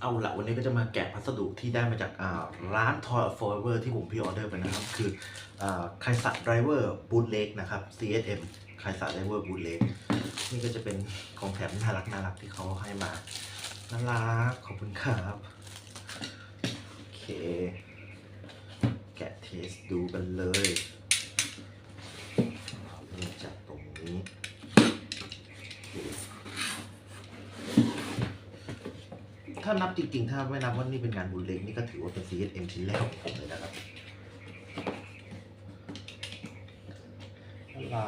เอาละวันนี้ก็จะมาแกะพัสดุที่ได้มาจากอ่าร้าน Toy of Forever ที่ผมพรีออเดอร์ไปนะครับ คือไคสัตไดรเวอร์บูทเล็กนะครับ CSM ไคสัตไดรเวอร์บูทเล็กนี่ก็จะเป็นของแถมน่ารักน่ารักที่เขาให้มาน่ารักขอบคุณครับโอเค แกะเทสดูกันเลยเริ่มจากตรงนี้ ถ้านับจริงๆ ถ้าไม่นับว่านี่เป็นงานบุญเล็กนี่ก็ถือว่าเป็น CSM ชิ้นแรกของผมเลยนะครับลา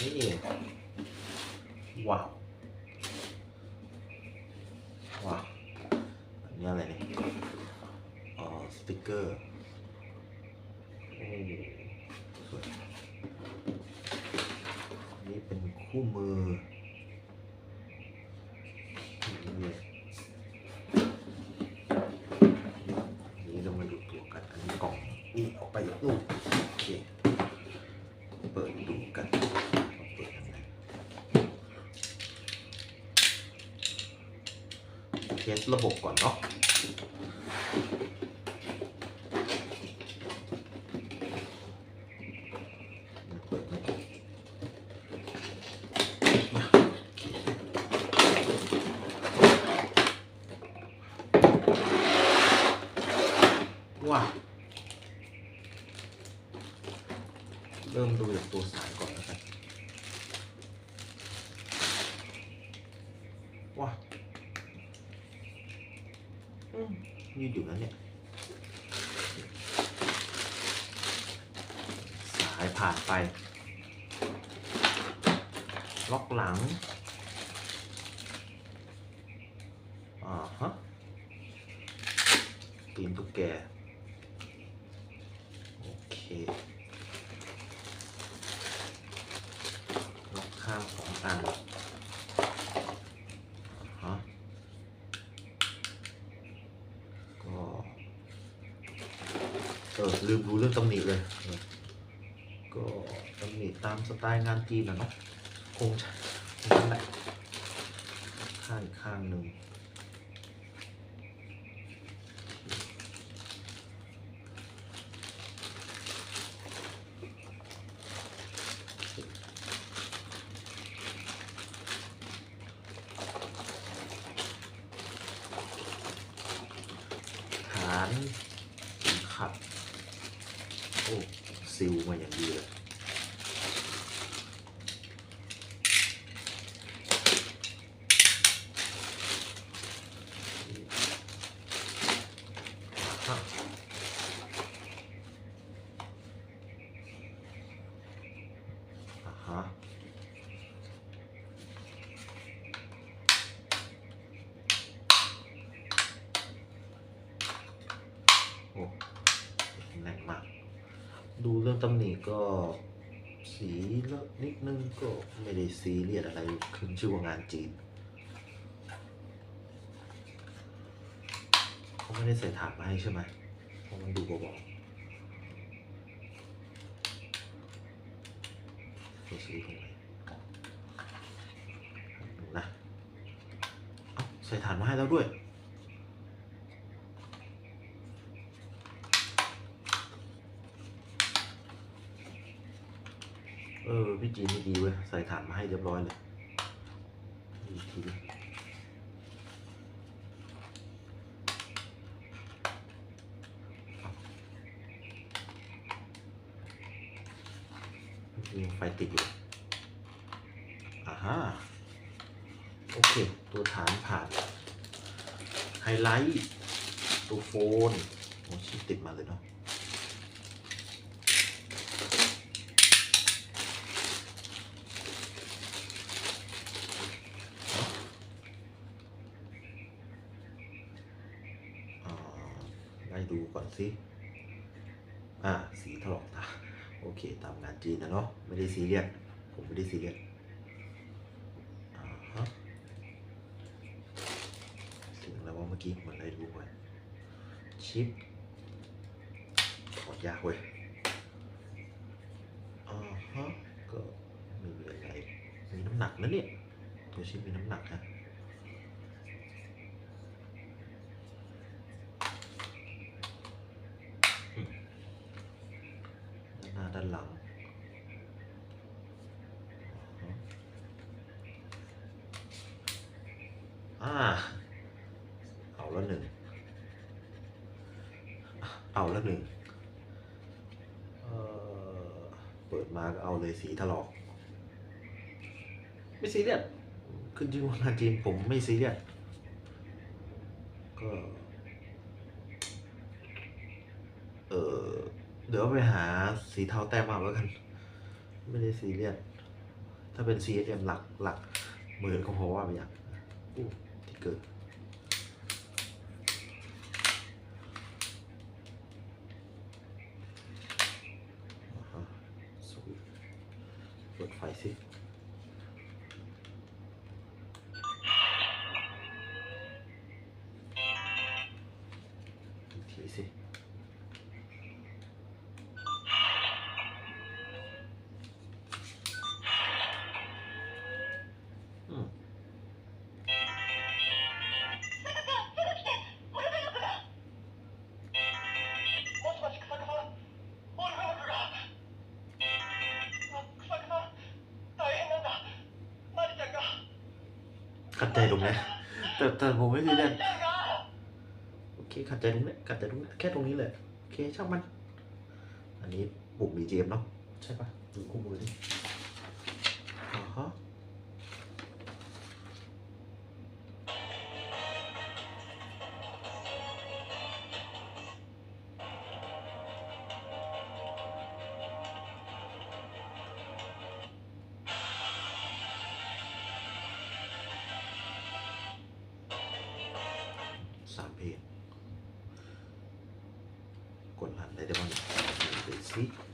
นี่ว้าว ว้าว อันนี้อะไรเนี่ยอ๋อสติกเกอร์โอ้สวยนี่เป็นคู่มือ นี่เรามาดูตัวกัน อันนี้กล่องนี่ออกไปจากนู่นโอเค เปิดดูกันว่าเปิดยังไงเท สระบบก่อนเนาะ เปิดไม่ติดว้าว เริ่มดูจากตัวสายก่อนแล้วกันว้าวอืม ยืดอยู่นะเนี่ย สายผ่านไป ล็อกหลังอ่าฮะตีนตุ๊กแก โอเค ล็อกข้างสองอันฮะก็ เออลืมดูเรื่องตำหนิเลย ก็ตำหนิตามสไตล์งานจีนนะเนาะคงจะนั่นแหละข้างอีกข้างหนึ่งฐานเข็มขัด โอ้ ซิลมาอย่างดีเลยฮะอ่าฮะโอ้แน่นมาก ดูเรื่องตำหนิก็สีเลอะนิดนึงก็ไม่ได้ซีเรียสอะไรขึ้นชื่อว่างานจีนเขาไม่ได้ใส่ถาดมาให้ใช่ไหมเพราะมันดูเบาๆเราซื้อตรงไหนนะใส่ถาดมาให้แล้วด้วย เออพี่จีนนี่ดีเว้ยใส่ถาดมาให้เรียบร้อยเลยอีกทียังไฟติดอยู่อ่าฮะโอเค ตัวฐานผ่าน ไฮไลท์ ตัวโฟนโอ้ชิติดมาเลยเนาะ อ่าไล่ ดูก่อนสิอ่าสีถลอกตาโอเค ตามงานจีนนะเนาะไม่ได้ซีเรียสผมไม่ได้ซีเรียสอ่าฮะถึงแล้วว่าเมื่อกี้เหมือนได้รู้ไว้ชิปขอยากเว้ยอ่าฮะก็ไม่มีอะไรมีน้ำหนักนะเนี่ยตัวชิปมีน้ำหนักนะ ด้านหลังอ่า เอาแล้วหนึ่ง เอาแล้วหนึ่งเอ่อเปิดมาก็เอาเลยสีถลอก ไม่ซีเรียสขึ้นชื่อว่างานจีนผมไม่ซีเรียสก็ เออเดี๋ยวไปหาสีเทาแต้มมาแล้วกัน ไม่ได้ซีเรียสถ้าเป็น CSM หลักหลักหมื่นก็พอว่าไปอย่างอู้ที่เกิด ขัดใจลุงนะแต่แต่ผมไม่ซีเรียโอเคขัดใจตรงนี้ขัดใจตรงนี้แค่ตรงนี้เลยโอเคชอบมัน อันนี้บุกบีเจมเนาะใช่ปะดูคู่มือดิอ๋อ ดู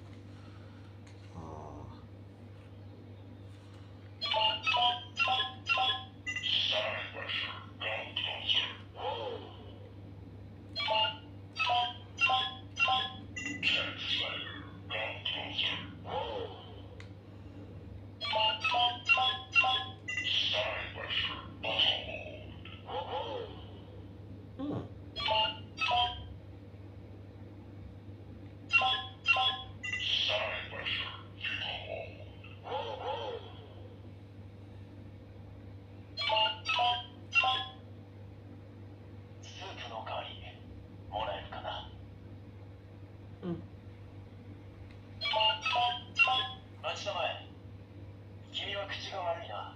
口が悪いな。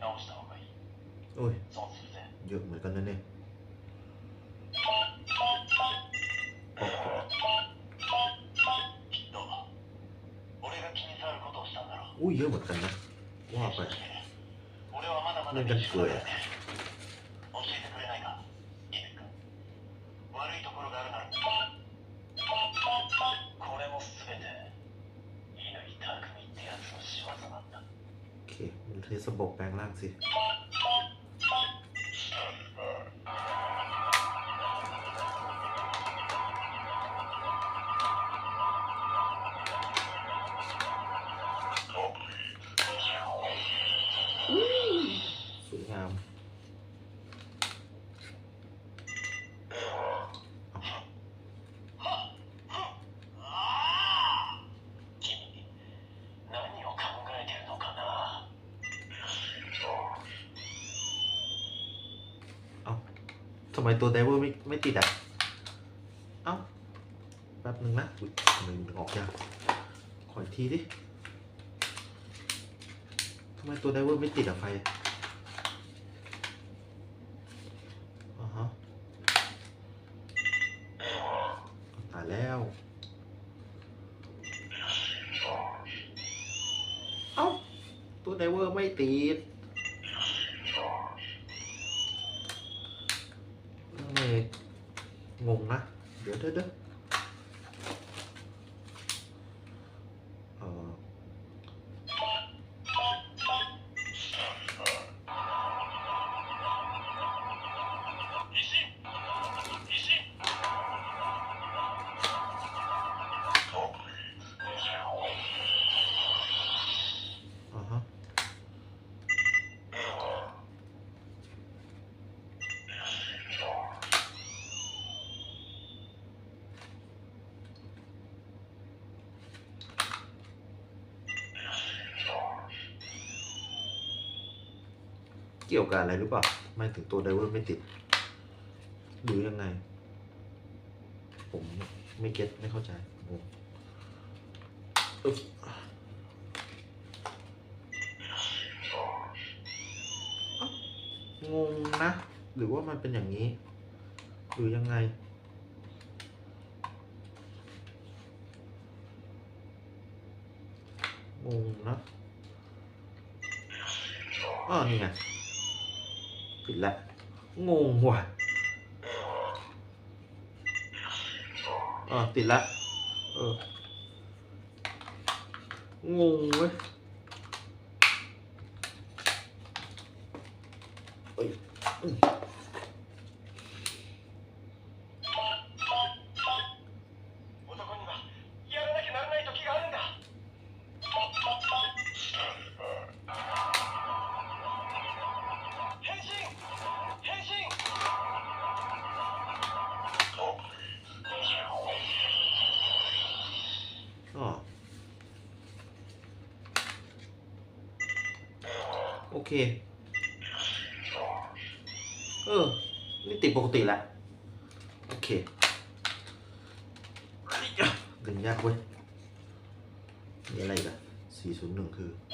直した方がいい。おい。損するぜ。よもいかないね。きっと俺が気にることをしたんだろう。おいよかったなわあ、これ。俺はまだまだ เคมันเทสระบบแปลงร่างสิ ทำไมตัวไดเวอร์ไม่ไม่ติดอะ เอ้า แป๊บหนึ่งนะอุ้ยทำไมมันออกยากขออีกทีดิทำไมตัวไดเวอร์ไม่ติดอะไฟอ่าฮะตายแล้ว เอ้า ตัวไดเวอร์ไม่ติดทำไมงงนะ เเกี่ยวกับอะไรหรือเปล่าไม่ถึงตัวไดเวอร์ไม่ติด หรือยังไง ผมไม่เก็ตไม่เข้าใจงงอึ๊บเอ้างงนะ หรือว่ามันเป็นอย่างนี้ หรือยังไง งงนะอ๋อนี่ไง ปิดละงงว่ะอ๋อติ โอเค เออ นี่ติดปกติแล้วโอเค ดึงยากเว้ย มีอะไรอีกัน401 คืออื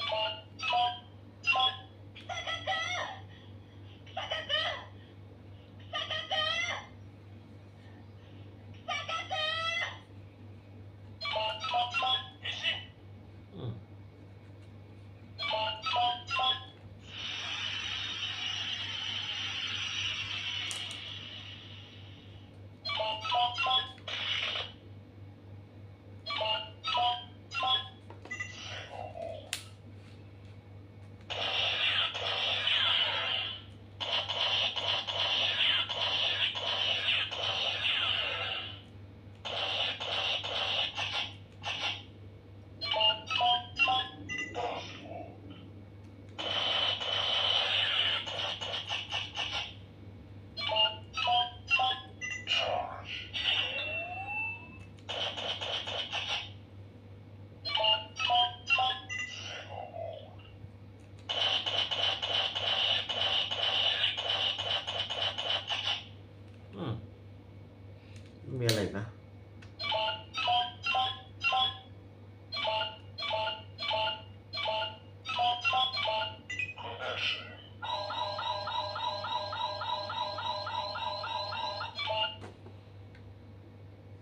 มีอะไรอีกนะ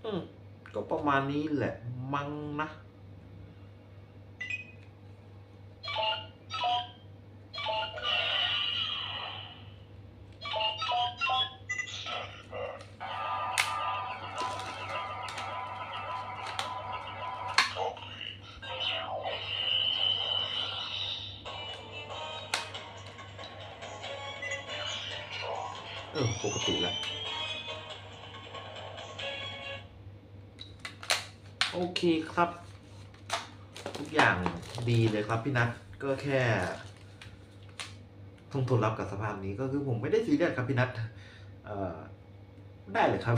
อืมก็ประมาณนี้แหละ มั้งนะ ปกติแหละโอเคครับ ทุกอย่างดีเลยครับพี่นัทก็แค่ต้องทนรับกับสภาพนี้ก็คือผมไม่ได้ซีเรียสครับพี่นัทเอ่อได้เลยครับ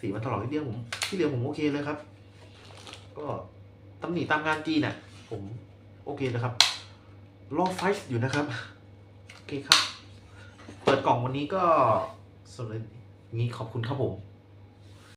สีมันถลอกนิดเดียวผมที่เหลือผมโอเคเลยครับ ก็ตำหนิตามงานจีนน่ะ ผมโอเคเลยครับรอไฟท์อยู่นะครับ โอเคครับ เปิดกล่องวันนี้ก็ สำหรับนี้ขอบคุณครับผม